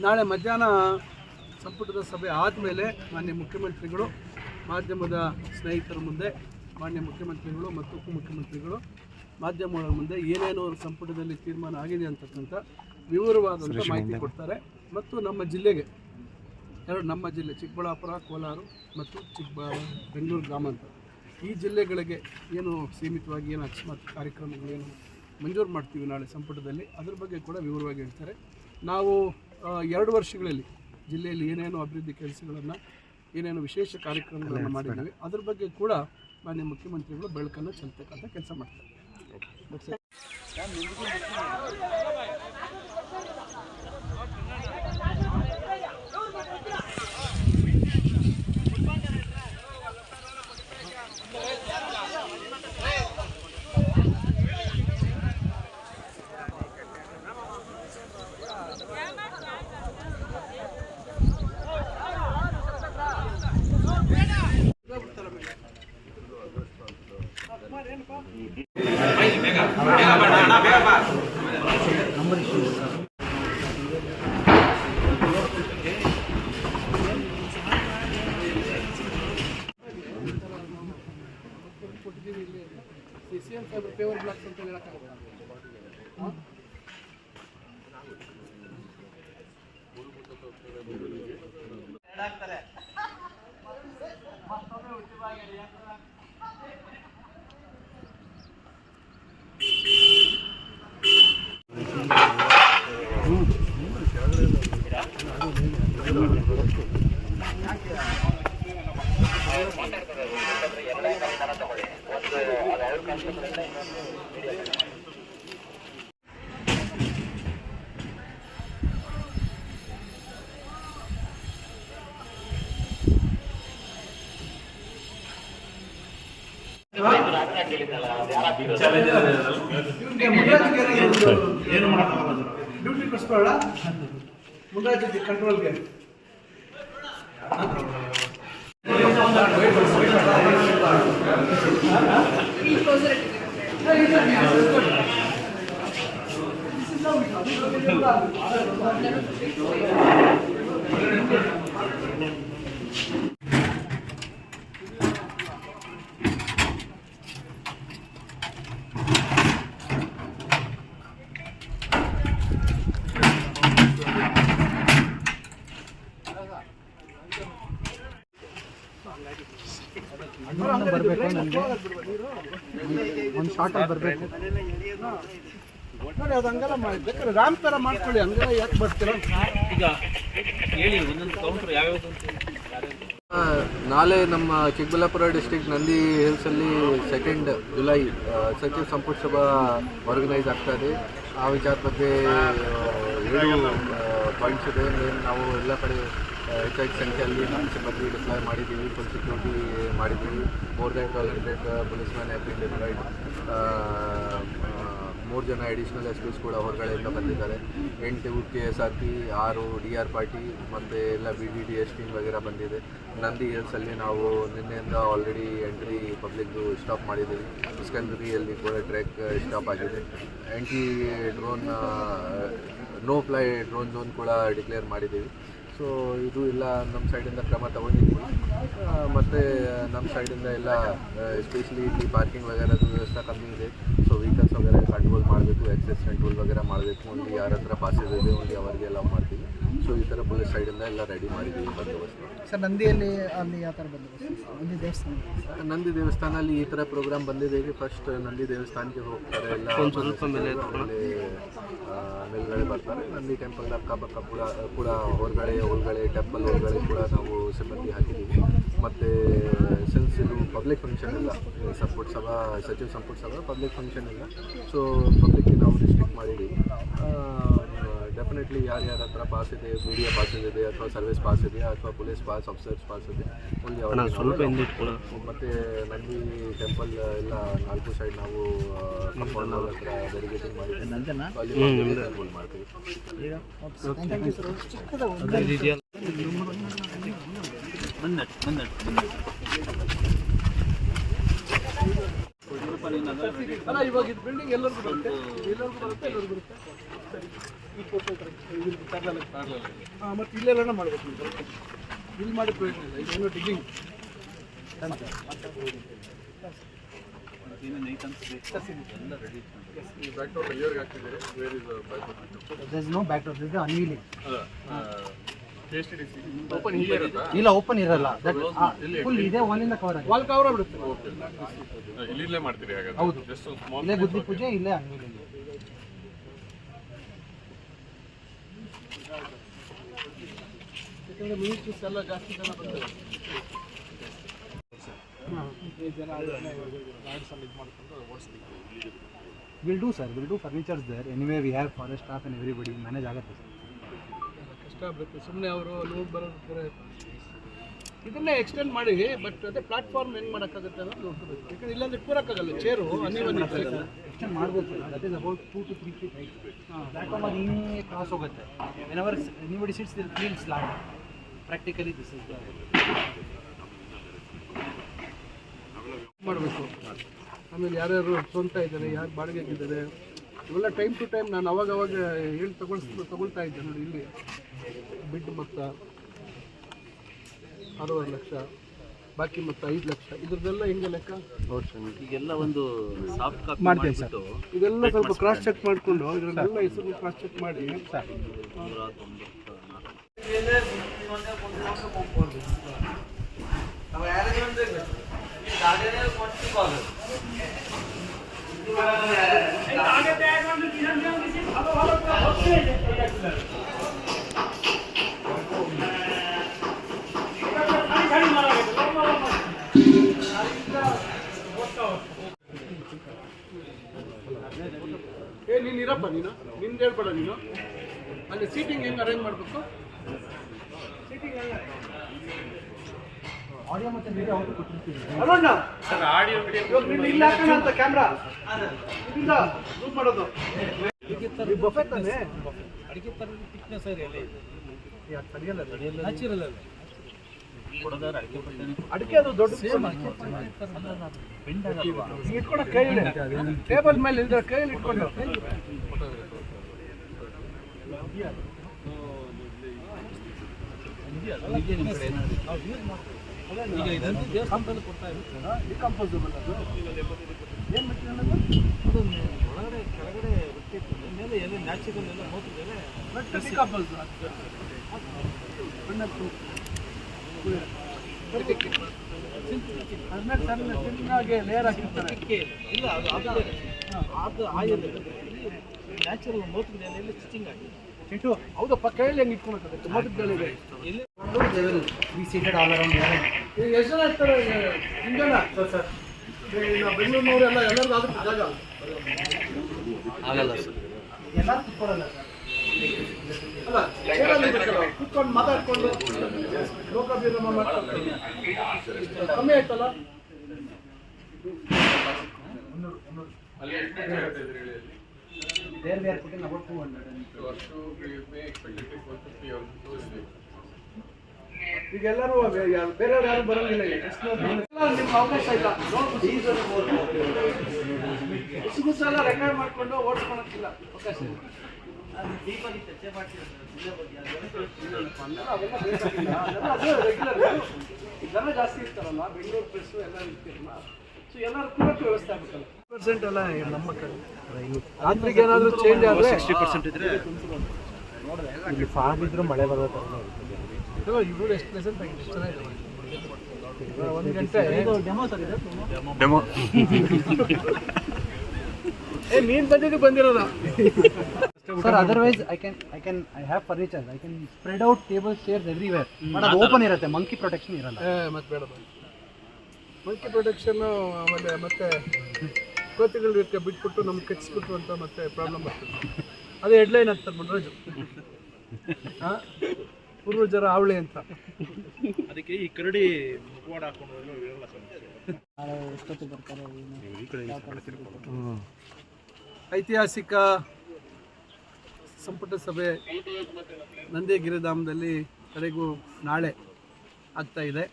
ನಾಳೆ ಮಧ್ಯಾಹ್ನ ಸಂಪುಟದ ಸಭೆ ಆದಮೇಲೆ ಮಾನ್ಯ ಮುಖ್ಯಮಂತ್ರಿಗಳು ಮಾಧ್ಯಮದ ಸ್ನೇಹಿತರ ಮುಂದೆ ಮಾನ್ಯ ಮುಖ್ಯಮಂತ್ರಿಗಳು ಮತ್ತು ಉಪಮುಖ್ಯಮಂತ್ರಿಗಳು ಮಾಧ್ಯಮಗಳ ಮುಂದೆ ಏನೇನು ಸಂಪುಟದಲ್ಲಿ ತೀರ್ಮಾನ ಆಗಿದೆ ಅಂತಕ್ಕಂಥ ವಿವರವಾದಂಥ ಮಾಹಿತಿ ಕೊಡ್ತಾರೆ. ಮತ್ತು ನಮ್ಮ ಜಿಲ್ಲೆಗೆ ಎರಡು ನಮ್ಮ ಜಿಲ್ಲೆ ಚಿಕ್ಕಬಳ್ಳಾಪುರ ಕೋಲಾರ ಮತ್ತು ಚಿಕ್ಕಬ ಬೆಂಗಳೂರು ಗ್ರಾಮಾಂತರ ಈ ಜಿಲ್ಲೆಗಳಿಗೆ ಏನು ಸೀಮಿತವಾಗಿ ಏನು ಅಕಸ್ಮಾತ್ ಕಾರ್ಯಕ್ರಮಗಳೇನು ಮಂಜೂರು ಮಾಡ್ತೀವಿ ನಾಳೆ ಸಂಪುಟದಲ್ಲಿ ಅದ್ರ ಬಗ್ಗೆ ಕೂಡ ವಿವರವಾಗಿ ಹೇಳ್ತಾರೆ. ನಾವು ಎರಡು ವರ್ಷಗಳಲ್ಲಿ ಜಿಲ್ಲೆಯಲ್ಲಿ ಏನೇನು ಅಭಿವೃದ್ಧಿ ಕೆಲಸಗಳನ್ನು ಏನೇನು ವಿಶೇಷ ಕಾರ್ಯಕ್ರಮಗಳನ್ನು ಮಾಡಿದ್ದೀವಿ ಅದ್ರ ಬಗ್ಗೆ ಕೂಡ ಮಾನ್ಯ ಮುಖ್ಯಮಂತ್ರಿಗಳು ಬೆಳಕನ್ನು ಚೆಲ್ತಕ್ಕಂಥ ಕೆಲಸ ಮಾಡ್ತಾರೆ. C C M fibre paver blocks ಅಂತ ಹೇಳಕ್ಕಾಗಲ್ಲ ಹಾಂ ಡ್ಯೂಟಿ ಕೊಡಿಸ್ಕೊಳ್ಳ ಮುಂದಾಜಿ ಕಂಟ್ರೋಲ್ಗೆ ಒಂದು ಶಾರ್ಟಲ್ಲಿ ಬರಬೇಕು. ನೋಡಿ ಅದು ಹಂಗೆಲ್ಲ ಮಾಡಿ. ಬೇಕಾದ್ರೆ ರಾಮ್ ಥರ ಮಾಡ್ಕೊಳ್ಳಿ. ಹಂಗೆಲ್ಲ ಯಾಕೆ ಬರ್ತೀರ? ಈಗ ಹೇಳಿ ಒಂದೊಂದು ಕೌಂಟರ್ ಯಾವ್ಯಾವ್ದು ಅಂತ ನಾಳೆ ನಮ್ಮ ಚಿಕ್ಕಬಳ್ಳಾಪುರ ಡಿಸ್ಟಿಕ್ ನಂದಿ ಹಿಲ್ಸಲ್ಲಿ ಸೆಕೆಂಡ್ ಜುಲೈ ಸಚಿವ ಸಂಪುಟ ಸಭಾ ಆರ್ಗನೈಸ್ ಆಗ್ತಾ ಇದೆ. ಆ ವಿಚಾರ ಬಗ್ಗೆ ಏಳು ಪಾಯಿಂಟ್ಸ್ ಇದೆ ನಾವು ಎಲ್ಲ ಕಡೆ ಹೆಚ್ಚಾಗಿ ಸಂಖ್ಯೆಯಲ್ಲಿ ನಮ್ಮ ಸಿಬ್ಬಂದಿ ಡಿಪ್ಲಾಯ್ ಮಾಡಿದ್ದೀವಿ. ಫುಲ್ ಸೆಕ್ಯೂರಿಟಿ ಮಾಡಿದ್ದೀವಿ. More than twelve hundred police man happy deployed ಮೂರು ಜನ ಅಡಿಷ್ನಲ್ ಎಸ್ ಪಿಸ್ ಕೂಡ ಹೊರಗಡೆಯಿಂದ ಬಂದಿದ್ದಾರೆ. ಎಂಟು ಕೆ ಎಸ್ ಆರ್ ಪಿ ಆರು ಡಿ ಆರ್ ಪಾರ್ಟಿ ಮತ್ತು ಎಲ್ಲ B D D S T ವಗೇರ ಬಂದಿದೆ. ನಂದಿ ಹಿಲ್ಸಲ್ಲಿ ನಾವು ನಿನ್ನೆಯಿಂದ ಆಲ್ರೆಡಿ ಎಂಟ್ರಿ ಪಬ್ಲಿಕ್ದು ಸ್ಟಾಪ್ ಮಾಡಿದ್ದೀವಿ. ಸ್ಕಂದರಿಯಲ್ಲಿ ಕೂಡ ಟ್ರ್ಯಾಕ್ ಸ್ಟಾಪ್ ಆಗಿದೆ. Anti drone no fly drone zone ಕೂಡ ಡಿಕ್ಲೇರ್ ಮಾಡಿದ್ದೀವಿ. ಸೊ ಇದು ಎಲ್ಲ ನಮ್ಮ ಸೈಡಿಂದ ಕ್ರಮ ತಗೊಂಡಿದ್ದೀವಿ ಮತ್ತು ನಮ್ಮ ಸೈಡಿಂದ ಎಲ್ಲ ಎಸ್ಪೆಷಲಿ ಇಲ್ಲಿ ಪಾರ್ಕಿಂಗ್ ವಗೇರದ್ದು ವ್ಯವಸ್ಥೆ ಕಮ್ಮಿ ಇದೆ. ಸೊ ವೆಹಿಕಲ್ಸ್ ವಗೇರೆ ಕಂಟ್ರೋಲ್ ಮಾಡಬೇಕು ಎಕ್ಸೆಸ್ ಕಂಟ್ರೋಲ್ ವಗೇರೆ ಮಾಡಬೇಕು. ಒಂದು ಯಾರ ಹತ್ರ ಪಾಸಸ್ ಇದೆ ಅಂತ ಅವರಿಗೆ ಎಲ್ಲ ಮಾಡ್ತೀವಿ. ಸೊ ಈ ಥರ ಪೊಲೀಸ್ ಸೈಡಿಂದ ಎಲ್ಲ ರೆಡಿ ಮಾಡಿದ್ದೀವಿ ಬಂದೋಬಸ್ತು. ಸರ್ ನಂದಿಯಲ್ಲಿ ಅಲ್ಲಿ ಯಾವ ಥರ ನಂದಿ ದೇವಸ್ಥಾನ ನಂದಿ ದೇವಸ್ಥಾನ ಅಲ್ಲಿ ಈ ಥರ ಪ್ರೋಗ್ರಾಮ್ ಬಂದಿದೆ. ಈಗ ಫಸ್ಟ್ ನಂದಿ ದೇವಸ್ಥಾನಕ್ಕೆ ಹೋಗ್ತಾರೆ ಎಲ್ಲ ಸ್ವಲ್ಪ ಮೇಲೆ ಮೇಲ್ಗಡೆ ಬರ್ತಾರೆ. ನಂದಿ ಟೆಂಪಲ್ ಅಕ್ಕಪಕ್ಕ ಕೂಡ ಕೂಡ ಹೊರಗಡೆ ಒಳಗಡೆ ಟೆಂಪಲ್ ಒಳಗಡೆ ಕೂಡ ನಾವು ಸಿಬ್ಬಂದಿ ಹಾಕಿದ್ದೀವಿ. ಮತ್ತು ಸಿನ್ಸ್ ಇದು ಪಬ್ಲಿಕ್ ಫಂಕ್ಷನ್ ಎಲ್ಲ ಸಪೋರ್ಟ್ ಸಂಪುಟ ಸಭಾ ಸಚಿವ ಸಂಪುಟ ಸಭಾ ಪಬ್ಲಿಕ್ ಫಂಕ್ಷನ್ ಎಲ್ಲ ಸೊ ಪಬ್ಲಿಕ್ಗೆ ನಾವು ರಿಸ್ಟ್ರಿಕ್ಟ್ ಮಾಡಿದ್ದೀವಿ. ಡೆಫಿನೆಟ್ಲಿ ಯಾರ್ಯಾರ ಹತ್ರ ಪಾಸ್ ಇದೆ ಮೀಡಿಯಾ ಪಾಸ್ ಇದೆ ಅಥವಾ ಸರ್ವಿಸ್ ಪಾಸ್ ಇದೆಯಾ ಅಥವಾ ಪೊಲೀಸ್ ಪಾಸ್ ಆಫೀಸರ್ಸ್ ಪಾಸ್ ಇದೆ ಸ್ವಲ್ಪ ಅವ್ರಿಗೆ ನಾವು ಮತ್ತೆ ನಂದಿ ಟೆಂಪಲ್ ಎಲ್ಲ ನಾಲ್ಕು ಸೈಡ್ ನಾವು ಕಂಪೌಂಡ್ ಹತ್ರ ವೆರಿಗೇಟಿಂಗ್ ಮಾಡಿದ್ದೀವಿ. ಅಲ್ಲಿ ಕಂಟ್ರೋಲ್ ಮಾಡ್ತೀವಿ. ರೀತಿಯ ಬಂದಟ್ ಬಂದಟ್ ಅಲ್ಲ ಇವಾಗ ಇದು ಬಿಲ್ಡಿಂಗ್ ಎಲ್ಲರಿಗೂ ಬರುತ್ತೆ. ಎಲ್ಲರಿಗೂ ಬರುತ್ತೆ ಎಲ್ಲರಿಗೂ ಬರುತ್ತೆ. ಈ ಹಾಂ ಮತ್ತು ಇಲ್ಲೆಲ್ಲ ಮಾಡಬೇಕು ನೀವು. ಇಲ್ಲಿ ಮಾಡಿ ಪ್ರಯೋಜನ ಇಲ್ಲ. ಇದೇನು digging there no back door this unveiling open ಹೀಗೆ ಇರುತ್ತಾ ಇಲ್ಲ ಓಪನ್ ಇರಲ್ಲ. ಫುಲ್ ಇದೆ. ಒನ್ನಿಂದ ಕವರ್ ಆಗುತ್ತೆ ವಾಲ್ ಕವರ್ ಬಿಡುತ್ತೆ. ಇಲ್ಲಿಂದಲೇ ಮಾಡ್ತೀರಿ ಹಾಗಾದ್ರೆ. ಹೌದು. ಜಸ್ಟ್ ಸ್ಮಾಲ್ ಇಲ್ಲೇ ಗುದ್ದಿ ಪೂಜೆ ಇಲ್ಲೇ ಯಾಕಂದರೆ ಮಿನಿಸ್ಟ್ರೀಸ್ ಎಲ್ಲ ಜಾಸ್ತಿ ಜನ ಬಂದಿದ್ದಾರೆ will do sir will do furnitures there anyway we have forest staff and everybody manage ಆಗುತ್ತೆ ಸರ್ ಆಗಬೇಕು ಸುಮ್ಮನೆ ಅವರು ಲೋಡ್ ಬರೋದಕ್ಕೆ ಇದನ್ನೇ ಎಕ್ಸ್ಟೆಂಡ್ ಮಾಡಿ ಬಟ್ ಅದೇ ಪ್ಲಾಟ್ಫಾರ್ಮ್ ಹೆಂಗೆ ಮಾಡೋಕ್ಕಾಗುತ್ತೆ ಅನ್ನೋದು ನೋಡ್ಕೋಬೇಕು. ಯಾಕಂದ್ರೆ ಇಲ್ಲಾಂದ್ರೆ ಕೂರಕ್ಕಾಗಲ್ಲ ಚೇರು ಅನ್ನಿವನ್ ಎಕ್ಸ್ಟೆಂಡ್ ಮಾಡ್ಬೋದು. That is about two to three feet height platform ಅದು ಹಿಂಗೆ ಕ್ರಾಸ್ ಹೋಗುತ್ತೆ. When anybody sits they'll feel slot practically this is ಮಾಡಬೇಕು. ಆಮೇಲೆ ಯಾರ್ಯಾರು ಸ್ವಂತ ಇದ್ದಾರೆ ಯಾರು ಬಾಡಿಗೆ ಇದ್ದಾರೆ ಇವೆಲ್ಲ ಟೈಮ್ ಟು ಟೈಮ್ ನಾನು ಅವಾಗ ಅವಾಗ ಹೇಳಿ ತಗೊಳ್ಸ್ ತಗೊಳ್ತಾ ಇದ್ದೆ ನೋಡಿ ಇಲ್ಲಿ. ಬಿಡ್ ಮೊತ್ತ ಆರೂವರೆ ಲಕ್ಷ ಬಾಕಿ ಮೊತ್ತ ಐದು ಲಕ್ಷ. ಇದ್ರದ್ದೆಲ್ಲ ಹೆಂಗೆ ಲೆಕ್ಕ? ಈಗೆಲ್ಲ ಒಂದು ಸಾಫ್ಟ್ ಕಾಪಿ ಮಾಡ್ತೇನೆ ಸರ್. ಮಾಡಿಬಿಟ್ಟು ಇದೆಲ್ಲ ಸ್ವಲ್ಪ ಕ್ರಾಸ್ ಚೆಕ್ ಮಾಡಿಕೊಂಡು ಇದರಲ್ಲೆಲ್ಲ ಹೆಸರು ಕ್ರಾಸ್ ಚೆಕ್ ಮಾಡಿ. ನೂರ ತೊಂಬತ್ತ ನೀನು ಇರಪ್ಪ ನೀನು. ನಿನ್ಗೆ ಹೇಳ್ಬೇಡ ನೀನು. ಅಲ್ಲಿ ಸೀಟಿಂಗ್ ಹೆಂಗೆ ಅರೇಂಜ್ ಮಾಡಬೇಕು? ಸೀಟಿಂಗ್ ಆಡಿಯೋ ಮತ್ತೆ ವಿಡಿಯೋ ಅವ್ರು ಕೊಟ್ಟಿರ್ತೀವಿ ಅರೋಣ ಸರ್ ಆಡಿಯೋ ವಿಡಿಯೋ ನೀನು ಇಲ್ಲ ಹಾಕೋಣ ಅಂತ ಕ್ಯಾಮ್ರಾ ಇಲ್ಲಿಂದ ಝೂಮ್ ಮಾಡೋದು. ಈ ಬಫೆ ತಾನೆ? ಎಲ್ಲ ಇದೆ ಯಾಕೆ ತಡೆಯಲ್ಲ ಅದು? ಅಡಿಕೆ ಅದು ದೊಡ್ಡ ಇಟ್ಕೊಂಡು ಕೈಯಲ್ಲಿ ಟೇಬಲ್ ಮೇಲೆ ಇದ್ರೆ ಕೈಯಲ್ಲಿ ಇಟ್ಕೊಂಡು ಡಿಕಂಪೋಸಬಲ್ ಅದು. ಏನು ಒಳಗಡೆ ಕೆಳಗಡೆ. ಮೇಲೆ ಎಲ್ಲ ನ್ಯಾಚುರಲ್ ಎಲ್ಲ ಮೋತಿದ್ದಾರೆ ಅದು ನ್ಯಾಚುರಲ್ ಮೋತಿಗೆ ಎಲ್ಲ ಸ್ಟಿಚಿಂಗ್ ಆಗಿದೆ ಚಿಟ್ಟು ಹೌದಪ್ಪ ಕೈಯಲ್ಲಿ ಹೆಂಗೆ ಇಟ್ಕೊಳಕ್ಕಾಗುತ್ತೆ ಮದುವೆಗಳಿದೆ ಎಲ್ಲಿ ಅರೌಂಡ್ ಈಗ ಎಷ್ಟು ಜನ ಇರ್ತಾರೆ ಹಿಂಗಲ್ಲ ಸರ್. ಸರ್ ಬೆಂಗಳೂರಿನವರೆಲ್ಲ ಎಲ್ಲರಿಗೂ ಆಗುತ್ತೆ ಜಾಗ ಆಗಲ್ಲ ಸರ್ ಎಲ್ಲರೂ ಕುತ್ಕೊಳ್ಳಲ್ಲ ಸರ್. ಅಲ್ಲ ಇರ್ಬೇಕಲ್ಲ, ಕೂತ್ಕೊಂಡು ಮಾತಾಡ್ಕೊಂಡು ಲೋಕಾಭಿರಾಮ ಮಾಡ್ಕೊಂಡು. ಕಮ್ಮಿ ಆಯ್ತಲ್ಲ? There we are putting about two hundred ಈಗ ಎಲ್ಲರೂ ಯಾರು- ಬೇರೆಯವ್ರು ಯಾರು ಬರಂಗಿಲ್ಲ ಈಗ ಎಲ್ಲರೂ ಎಲ್ಲ ನಿಮ್ಗೆ ಅವಕಾಶ ಇಲ್ಲ ಸಲ ರೆಕಾರ್ಡ್ ಮಾಡ್ಕೊಂಡು ಓಡಿಸ್ಕೊಳಕ್ಕಿಲ್ಲ ಅವಕಾಶ ಇಲ್ಲ. ಜನ ಜಾಸ್ತಿ ಇರ್ತಾರಲ್ಲ ಬೆಂಗಳೂರು ಪ್ರೆಸ್ಸು ಎಲ್ಲ ಇರ್ತಿರಲ್ಲ ಸೊ ಎಲ್ಲರೂ ಕೂಡ ವ್ಯವಸ್ಥೆ ಆಗುತ್ತಲ್ಲ ಪರ್ಸೆಂಟ್ ಎಲ್ಲ ನಮ್ಮ ಕಡೆ ರಾತ್ರಿಗೆ ಏನಾದರೂ ಚೇಂಜ್ ಆದರೆ ಸಿಕ್ಸ್ಟಿ ಪರ್ಸೆಂಟ್ ಇದ್ರೆ ಇಲ್ಲಿ ಫಾಗ್ ಇದ್ರೂ ಮಳೆ ಬರುತ್ತೆ ಇವ್ರು ಎಷ್ಟು ಆಗಿದೆ. ಚೆನ್ನಾಗಿದೆ. ಒಂದು ಗಂಟೆ ಡೆಮೋ ಸರ್ ಇದೆ? ಡೆಮೋ ಏ ನೀನು ಬಂದಿದ್ದು ಬಂದಿರೋದ. Sir otherwise I can I can I have furniture I can spread out table chairs everywhere but ಅದು ಓಪನ್ ಇರುತ್ತೆ ಮಂಕಿ ಪ್ರೊಟೆಕ್ಷನ್ ಇರಲ್ಲ. ಮತ್ತೆ ಬೇಡ ಮಂಕಿ ಪ್ರೊಟೆಕ್ಷನ್ನು ಆಮೇಲೆ ಮತ್ತೆ ಕೋತಿಗಳು ಇರುತ್ತೆ ಬಿಟ್ಬಿಟ್ಟು ನಮ್ಗೆ ಕಟ್ಸ್ಬಿಟ್ಟು ಅಂತ ಮತ್ತೆ ಪ್ರಾಬ್ಲಮ್ ಬರ್ತದೆ. ಅದೇ ಹೆಡ್ಲೈನ್ ಆಗ್ತದೆ ಮುನ್ರಾಜು ಹಾಂ ಪೂರ್ವಜರ ಅವಳಿ ಅಂತ. ಅದಕ್ಕೆ ಈ ಕರಡಿ ಮುಖವಾಡ ಹಾಕೊಂಡು ಎಷ್ಟೊತ್ತು ಬರ್ತಾರೆ ಐತಿಹಾಸಿಕ ಸಂಪುಟ ಸಭೆ ನಂದಿ ಗಿರಿಧಾಮದಲ್ಲಿ ಕಡೆಗೂ ನಾಳೆ ಆಗ್ತಾ ಇದೆ.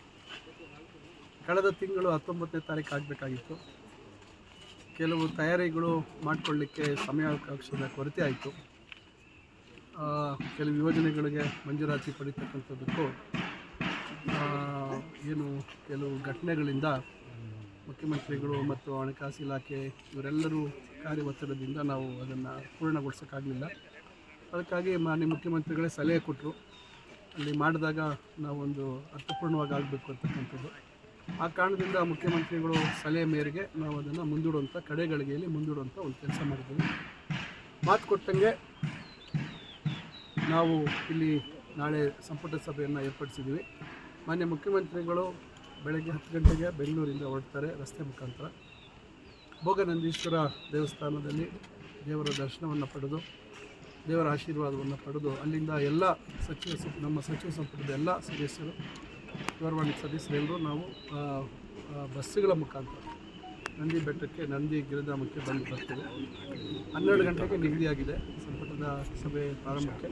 ಕಳೆದ ತಿಂಗಳು ಹತ್ತೊಂಬತ್ತನೇ ತಾರೀಕು ಆಗಬೇಕಾಗಿತ್ತು. ಕೆಲವು ತಯಾರಿಗಳು ಮಾಡಿಕೊಳ್ಳಿಕ್ಕೆ ಸಮಯಾವಕಾಶದ ಕೊರತೆ ಆಯಿತು. ಕೆಲವು ಯೋಜನೆಗಳಿಗೆ ಮಂಜೂರಾತಿ ಪಡಿತಕ್ಕಂಥದ್ದಕ್ಕೂ ಏನು ಕೆಲವು ಘಟನೆಗಳಿಂದ ಮುಖ್ಯಮಂತ್ರಿಗಳು ಮತ್ತು ಹಣಕಾಸು ಇಲಾಖೆ ಇವರೆಲ್ಲರೂ ಕಾರ್ಯ ಒತ್ತಡದಿಂದ ನಾವು ಅದನ್ನು ಪೂರ್ಣಗೊಳಿಸೋಕ್ಕಾಗಲಿಲ್ಲ. ಅದಕ್ಕಾಗಿ ಮಾನ್ಯ ಮುಖ್ಯಮಂತ್ರಿಗಳೇ ಸಲಹೆ ಕೊಟ್ಟರು ಅಲ್ಲಿ ಮಾಡಿದಾಗ ನಾವೊಂದು ಅರ್ಥಪೂರ್ಣವಾಗಿ ಆಗಬೇಕು ಅಂತಕ್ಕಂಥದ್ದು. ಆ ಕಾರಣದಿಂದ ಮುಖ್ಯಮಂತ್ರಿಗಳು ಸಲಹೆ ಮೇರೆಗೆ ನಾವು ಅದನ್ನು ಮುಂದೂಡುವಂಥ ಕಡೆಗಳಿಗೆಯಲ್ಲಿ ಮುಂದೂಡುವಂಥ ಒಂದು ಕೆಲಸ ಮಾಡಿದ್ದೀವಿ. ಮಾತು ಕೊಟ್ಟಂಗೆ ನಾವು ಇಲ್ಲಿ ನಾಳೆ ಸಂಪುಟ ಸಭೆಯನ್ನು ಏರ್ಪಡಿಸಿದ್ದೀವಿ. ಮಾನ್ಯ ಮುಖ್ಯಮಂತ್ರಿಗಳು ಬೆಳಗ್ಗೆ ಹತ್ತು ಗಂಟೆಗೆ ಬೆಂಗಳೂರಿಂದ ಹೊರಡ್ತಾರೆ ರಸ್ತೆ ಮುಖಾಂತರ. ಭೋಗನಂದೀಶ್ವರ ದೇವಸ್ಥಾನದಲ್ಲಿ ದೇವರ ದರ್ಶನವನ್ನು ಪಡೆದು, ದೇವರ ಆಶೀರ್ವಾದವನ್ನು ಪಡೆದು, ಅಲ್ಲಿಂದ ಎಲ್ಲ ಸಚಿವ ನಮ್ಮ ಸಚಿವ ಸಂಪುಟದ ಎಲ್ಲ ಸದಸ್ಯರು ಗೌರವಾನ್ವಿತ ಸದಸ್ಯರೆಲ್ಲರೂ ನಾವು ಬಸ್ಸುಗಳ ಮುಖಾಂತರ ನಂದಿ ಬೆಟ್ಟಕ್ಕೆ, ನಂದಿ ಗಿರಿಧಾಮಕ್ಕೆ ಬಂದು ಬರ್ತೇವೆ. ಹನ್ನೆರಡು ಗಂಟೆಗೆ ನಿಗದಿಯಾಗಿದೆ ಸಂಪುಟದ ಸಭೆ ಪ್ರಾರಂಭಕ್ಕೆ.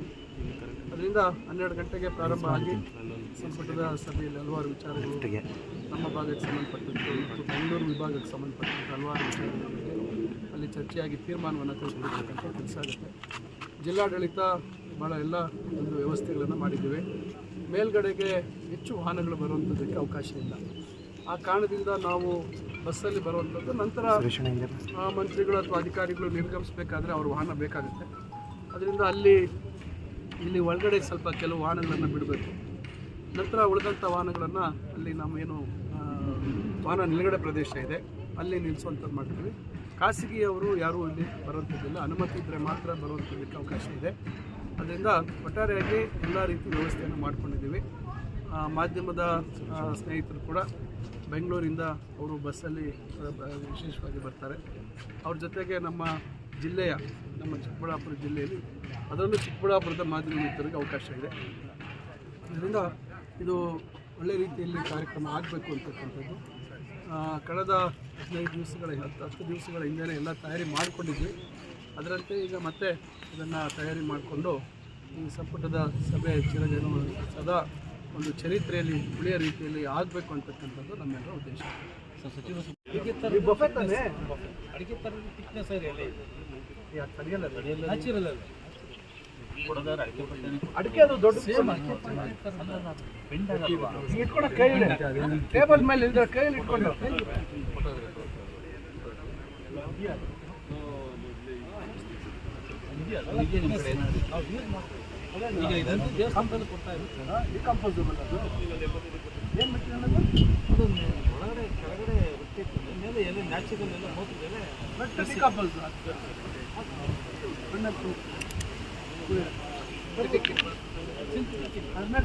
ಅದರಿಂದ ಹನ್ನೆರಡು ಗಂಟೆಗೆ ಪ್ರಾರಂಭ ಆಗಿ ಸಂಪುಟದ ಸಭೆಯಲ್ಲಿ ಹಲವಾರು ವಿಚಾರಗಳು ನಮ್ಮ ಭಾಗಕ್ಕೆ ಸಂಬಂಧಪಟ್ಟಂತೆ ಮತ್ತು ಬೆಂಗಳೂರು ವಿಭಾಗಕ್ಕೆ ಸಂಬಂಧಪಟ್ಟಂತೆ ಹಲವಾರು ವಿಚಾರಗಳ ಅಲ್ಲಿ ಚರ್ಚೆಯಾಗಿ ತೀರ್ಮಾನವನ್ನು ತೆಗೆದುಕೊಳ್ತಕ್ಕಂಥ ಕೆಲಸ ಆಗುತ್ತೆ. ಜಿಲ್ಲಾಡಳಿತ ಭಾಳ ಎಲ್ಲ ಒಂದು ವ್ಯವಸ್ಥೆಗಳನ್ನು ಮಾಡಿದ್ದೇವೆ. ಮೇಲ್ಗಡೆಗೆ ಹೆಚ್ಚು ವಾಹನಗಳು ಬರುವಂಥದ್ದಕ್ಕೆ ಅವಕಾಶ ಇಲ್ಲ. ಆ ಕಾರಣದಿಂದ ನಾವು ಬಸ್ಸಲ್ಲಿ ಬರುವಂಥದ್ದು ನಂತರ ಮಂತ್ರಿಗಳು ಅಥವಾ ಅಧಿಕಾರಿಗಳು ನಿರ್ಗಮಿಸಬೇಕಾದ್ರೆ ಅವ್ರ ವಾಹನ ಬೇಕಾಗುತ್ತೆ. ಅದರಿಂದ ಅಲ್ಲಿ, ಇಲ್ಲಿ ಒಳಗಡೆ ಸ್ವಲ್ಪ ಕೆಲವು ವಾಹನಗಳನ್ನು ಬಿಡಬೇಕು. ನಂತರ ಉಳಿದಂಥ ವಾಹನಗಳನ್ನು ಅಲ್ಲಿ ನಮ್ಮೇನು ವಾಹನ ನಿಲುಗಡೆ ಪ್ರದೇಶ ಇದೆ, ಅಲ್ಲಿ ನಿಲ್ಲಿಸುವಂಥದ್ದು ಮಾಡ್ತೀವಿ. ಖಾಸಗಿಯವರು ಯಾರೂ ಇಲ್ಲಿ ಬರುವಂಥದ್ದಿಲ್ಲ ಅನುಮತಿ ಇದ್ದರೆ ಮಾತ್ರ ಬರುವಂಥದ್ದಕ್ಕೆ ಅವಕಾಶ ಇದೆ. ಅದರಿಂದ ಒಟ್ಟಾರೆಯಾಗಿ ಎಲ್ಲ ರೀತಿ ವ್ಯವಸ್ಥೆಯನ್ನು ಮಾಡಿಕೊಂಡಿದ್ದೀವಿ. ಮಾಧ್ಯಮದ ಸ್ನೇಹಿತರು ಕೂಡ ಬೆಂಗಳೂರಿಂದ ಅವರು ಬಸ್ಸಲ್ಲಿ ವಿಶೇಷವಾಗಿ ಬರ್ತಾರೆ. ಅವ್ರ ಜೊತೆಗೆ ನಮ್ಮ ಜಿಲ್ಲೆಯ, ನಮ್ಮ ಚಿಕ್ಕಬಳ್ಳಾಪುರ ಜಿಲ್ಲೆಯಲ್ಲಿ ಅದರಲ್ಲೂ ಚಿಕ್ಕಬಳ್ಳಾಪುರದ ಮಾಧ್ಯಮ ಮಿತ್ರರಿಗೆ ಅವಕಾಶ ಇದೆ. ಇದರಿಂದ ಇದು ಒಳ್ಳೆ ರೀತಿಯಲ್ಲಿ ಕಾರ್ಯಕ್ರಮ ಆಗಬೇಕು ಅಂತಕ್ಕಂಥದ್ದು. ಕಳೆದ ಹದಿನೈದು ದಿವಸಗಳ, ಹತ್ತು ಹತ್ತು ದಿವಸಗಳ ಹಿಂದೆ ಎಲ್ಲ ತಯಾರಿ ಮಾಡಿಕೊಂಡಿದ್ವಿ. ಅದರಂತೆ ಈಗ ಮತ್ತೆ ಇದನ್ನು ತಯಾರಿ ಮಾಡಿಕೊಂಡು ಈ ಸಂಪುಟದ ಸಭೆ ಚಿರಜನು ಸದಾ ಒಂದು ಚರಿತ್ರೆಯಲ್ಲಿ ಉಳಿಯೋ ರೀತಿಯಲ್ಲಿ ಆಗಬೇಕು ಅಂತಕ್ಕಂಥದ್ದು ನಮ್ಮೆಲ್ಲರ ಉದ್ದೇಶ. ಸಚಿವ ಅಡಿಗೆ ಅಡಿಗೆ ನ್ಯಾಚುರಲ್ ಅಲ್ಲ ಅಡಿಕೆ ಅದು ದೊಡ್ಡ ಇಟ್ಕೊಂಡು ಟೇಬಲ್ ಮೇಲೆ ಇಟ್ಕೊಂಡು. ಈಗ ದೇವಸ್ಥಾನದಲ್ಲಿ ಕೊಡ್ತಾ ಡಿಕಂಪೋಸಬಲ್ ಅದು ಏನು ಅದು ಒಳಗಡೆ ಕೆಳಗಡೆ ಮೇಲೆ ಎಲ್ಲ ನ್ಯಾಚುರಲ್ ಎಲ್ಲ ಡಿಕಂಪೋಸ್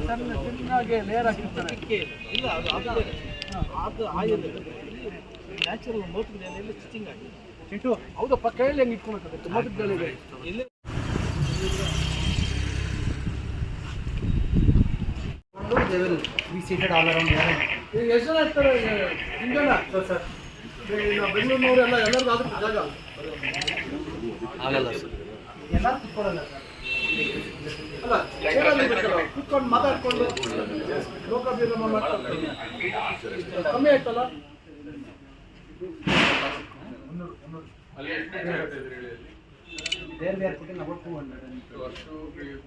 ಸಣ್ಣ ಚೆನ್ನಾಗಿ ಲೇಯರ್ ಹಾಕಿರ್ತಾರೆ ಇಲ್ಲ ಅದು ಅದು ನ್ಯಾಚುರಲ್ ಸ್ಟಿಚಿಂಗ್ ಆಗಿ ಚಿಂಟು ಹೌದಪ್ಪ ಕೈಯಲ್ಲಿ ಹೆಂಗೆ They will be seated all around here. ಈಗ ಎಷ್ಟು ಜನ ಇರ್ತಾರೆ? ಹಿಂಗಲ್ಲ? ಸರ್ ಸರ್ ನಾವು ಬೆಂಗಳೂರಿನವರೆಲ್ಲ ಎಲ್ಲರಿಗೂ ಆಗುತ್ತೆ ಜಾಗ. ಆಗಲ್ಲ ಸರ್ ಎಲ್ಲರೂ ಕುತ್ಕೊಳ್ಳಲ್ಲ ಸರ್ ಅಲ್ಲ ಚೇರಲ್ಲಿ ಇರ್ಬೇಕಲ್ಲ, ಕೂತ್ಕೊಂಡು ಮಾತಾಡ್ಕೊಂಡು ಲೋಕಾಭಿರಾಮ ಮಾಡ್ಕೊಂಡು ಕಮ್ಮಿ ಆಯ್ತಲ್ಲ? There we are putting about 200. ವರ್ಷ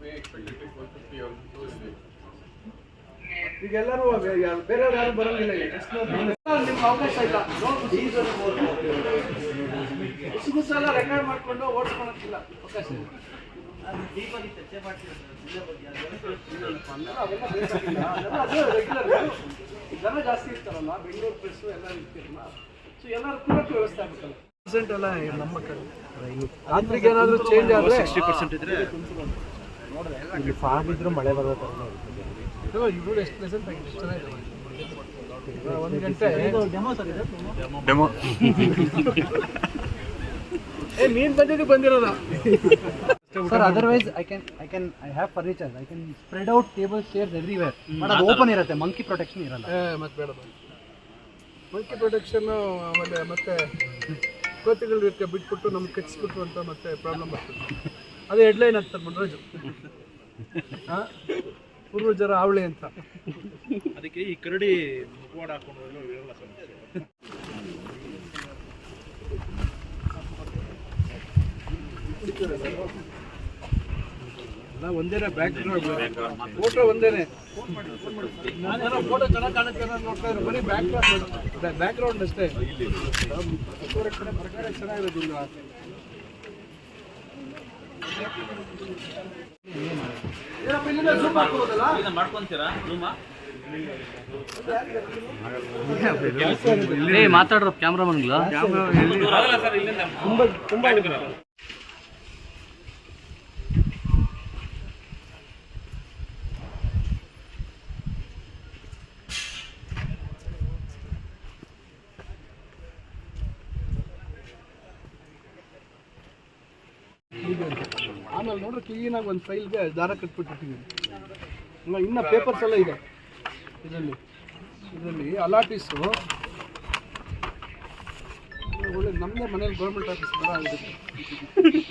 ಮೇ ಎಕ್ಸ್ಪೆಕ್ಟೆಡ್ ಒನ್ ಫಿಫ್ಟಿ ಒಂದು ತೋರಿಸ್ತೀವಿ ಈಗ ಎಲ್ಲರೂ ಯಾರು ಬೇರೆಯವ್ರು ಯಾರು ಬರಂಗಿಲ್ಲ ಈಗ. ನಿಮ್ಗೆ ಅವಕಾಶ ಇಲ್ಲ? ಸಲ ರೆಕಾರ್ಡ್ ಮಾಡ್ಕೊಂಡು ಓಡಿಸ್ಕೊಳಕ್ಕಿಲ್ಲ? ಅವಕಾಶ ಇಲ್ಲ. ಜನ ಜಾಸ್ತಿ ಇರ್ತಾರಲ್ಲ ಬೆಂಗಳೂರು ಪ್ರೆಸ್ಸು ಎಲ್ಲ ಇರ್ತಿರಲ್ಲ. ಸೊ ಎಲ್ಲರೂ ಕೂರಕ್ಕೆ ವ್ಯವಸ್ಥೆ ಆಗ್ಬೇಕಲ್ಲ. ಪರ್ಸೆಂಟ್ ಎಲ್ಲ ನಮ್ಮ ಕಡೆ. ರಾತ್ರಿಗೆ ಏನಾದರೂ ಚೇಂಜ್ ಆದರೆ ಸಿಕ್ಸ್ಟಿ ಪರ್ಸೆಂಟ್ ಇದ್ರೆ ಫಾಗ್ ಇದ್ರು ಮಳೆ ಬರೋ ಥರ ಇವರು ಎಷ್ಟು ಪ್ರೆಸೆಂಟ್ ಆಗಿದೆ ಚೆನ್ನಾಗಿದೆ. ಒಂದು ಗಂಟೆ. ಡೆಮೋ ಸರ್ ಇದೆ? ಏ ನೀನ್ ಬಂದಿದ್ದು ಬಂದಿರೋದ. Sir otherwise I can I can I have furniture I can spread out table chairs everywhere but ಅದು ಓಪನ್ ಇರುತ್ತೆ ಮಂಕಿ ಪ್ರೊಟೆಕ್ಷನ್ ಇರಲ್ಲ. ಏ ಮತ್ತೆ ಬೇಡ ಮಂಕಿ ಪ್ರೊಟೆಕ್ಷನ್ ಆಮೇಲೆ ಮತ್ತೆ ಕೋತಿಗಳು ಇರ್ಕೆ ಬಿಟ್ಬಿಟ್ಟು ನಮ್ಗೆ ಕಚ್ಚಿಸ್ಬಿಟ್ಟು ಅಂತ ಮತ್ತೆ ಪ್ರಾಬ್ಲಮ್ ಬರ್ತದೆ. ಅದೇ ಹೆಡ್ಲೈನ್ ಆಗ್ತದೆ ಮನೋಜು. ಹಾಂ? ಪೂರ್ವಜರ ಆವಳಿ ಅಂತ. ಅದಕ್ಕೆ ಈ ಕರಡಿ ಮುಖವಾಡ ಹಾಕೊಂಡು ಒಂದೇನೆ ಬ್ಯಾಕ್ ಫೋಟೋ ಒಂದೇನೆ. ಫೋಟೋ ಚೆನ್ನಾಗಿ ಕಾಣುತ್ತೆ ನೋಡ್ತಾ ಇರೋ ಬರೀ ಬ್ಯಾಕ್ ಬ್ಯಾಕ್ ಗ್ರೌಂಡ್ ಅಷ್ಟೇ. ಪ್ರಕಾರ ಚೆನ್ನಾಗಿರೋದಿಲ್ಲ ಏನಪ್ಪ ಮಾಡ್ಕೊಂತೀರಾ? ಮಾತಾಡ್ರ ಕ್ಯಾಮ್ರಾಮನ್ಗಳು ಆಮೇಲೆ ನೋಡ್ರಿ ಕ್ಲೀನಾಗಿ ಒಂದು ಫೈಲ್ಗೆ ದಾರ ಕಟ್ಬಿಟ್ಟಿರ್ತೀವಿ ಇನ್ನು ಪೇಪರ್ಸ್ ಎಲ್ಲ ಇದೆ. ಇದರಲ್ಲಿ ಇದರಲ್ಲಿ ಅಲಾಟೀಸು ಒಳ್ಳೆ ನಮ್ಮದೇ ಮನೇಲಿ ಗೌರ್ಮೆಂಟ್ ಆಫೀಸ್ ಥರ ಆಗಿದೆ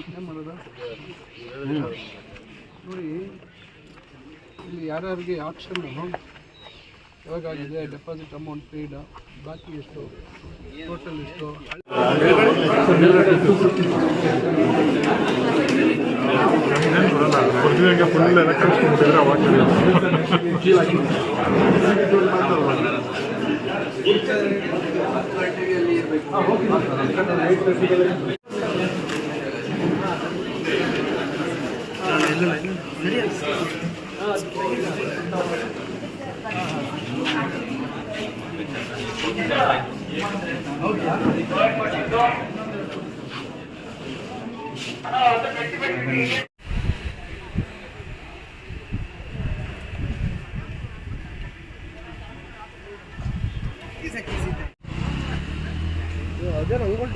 ಏನು ಮಾಡೋದು? ನೋಡಿ, ಇಲ್ಲಿ ಯಾರ್ಯಾರಿಗೆ ಆಪ್ಷನ್ ಯಾವಾಗಾಗಿದೆ ಡೆಪಾಸಿಟ್ ಅಮೌಂಟ್ ಪೇಯ್ಡ್ ಬಾಕಿ ಎಷ್ಟು ಟೋಟಲ್ ಎಷ್ಟು? ಒರಿಜಿನಲ್ಗೆ ಫುಲ್ ಎಲ್ಲ ಕಳಿಸ್ಕೊಂಡ್ಬಿಟ್ಟಿದ್ರೆ ಅವಾಗ ಅದೇ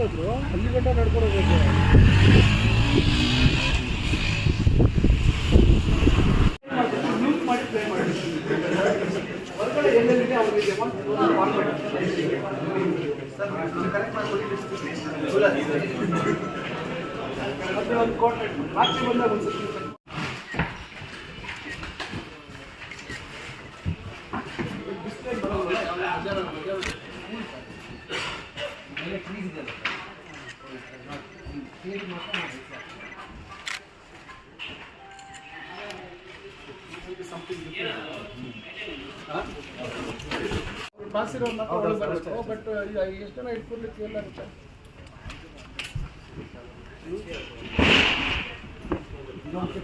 ಅಲ್ಲಿ ಗಂಟ ನಡ್ಕೊಂಡು ಹೋಗ್ಬೇಕು ಹೊರಗಡೆ ಎಲ್ಲೆಲ್ಲಿದೆ ಅವ್ರಿಗೆ ಮತ್ತೆ ಒಂದು ಕಾಂಟ್ರಾಕ್ಟ್ ಆಚೆ ಬಂದಾಗ ಒಂದು ಪಾಸ್ ಇರೋರು ಮಾತ್ರ ಒಳಗೆ ಬರಬೇಕು ಬಟ್ ಎಷ್ಟು ಜನ ಇಟ್ಕೊಡ್ಲಿಕ್ಕೆ ಎಲ್ಲ ಆಗುತ್ತೆ ಇದೊಂದು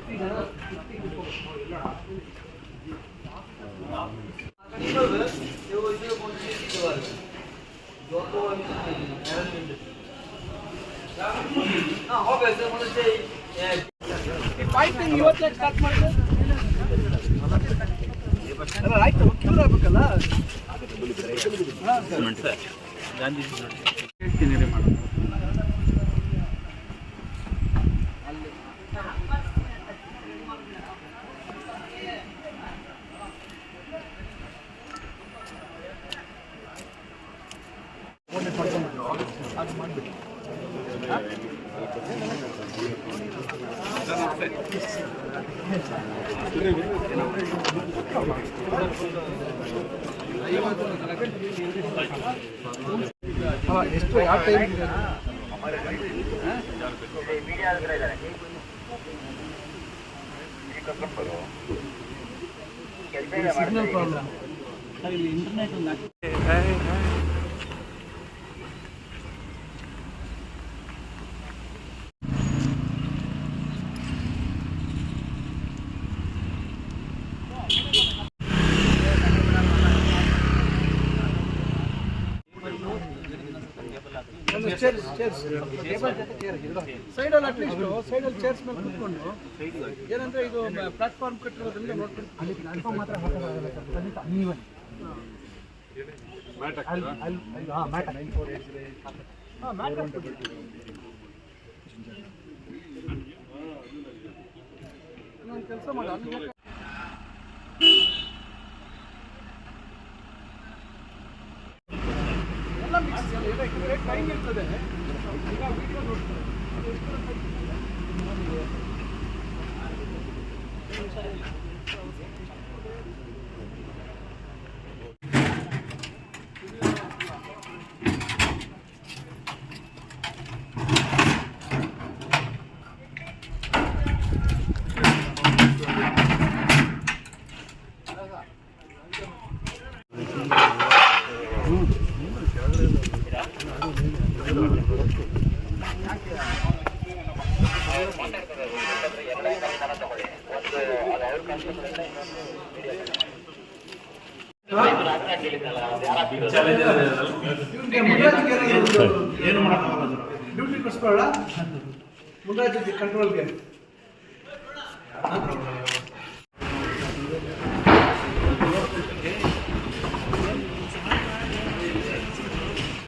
ಆಗ್ಬೇಕಲ್ಲ? ಹೇಳ್ತೀನಿ ರೀ ಮಾಡೋದು ಅಲ್ಲ ಎಷ್ಟು ಯಾವ ಟೈಮ್ ಸಿಗ್ನಲ್ ಪ್ರಾಬ್ಲಮ್ ಇಲ್ಲಿ ಇಂಟರ್ನೆಟ್ ಒಂದು ಒಂದು ಚೇರ್ಸ್ ಸೈಡಲ್ಲಿ ಅಟ್ಲೀಸ್ಟ್ ಸೈಡಲ್ಲಿ ಚೇರ್ಸ್ ಮೇಲೆ ಕೂತ್ಕೊಂಡು ಏನಂದ್ರೆ ಇದು ಪ್ಲಾಟ್ಫಾರ್ಮ್ ಕಟ್ಟಿರೋದ್ರಿಂದ ಮಾತ್ರ ಕೆಲಸ ಮಾಡಿ. ಎಲ್ಲ ಮಿಕ್ಸ್ ಟೈಮ್ ಇರ್ತದೆ. ಈಗ ವಿಡಿಯೋ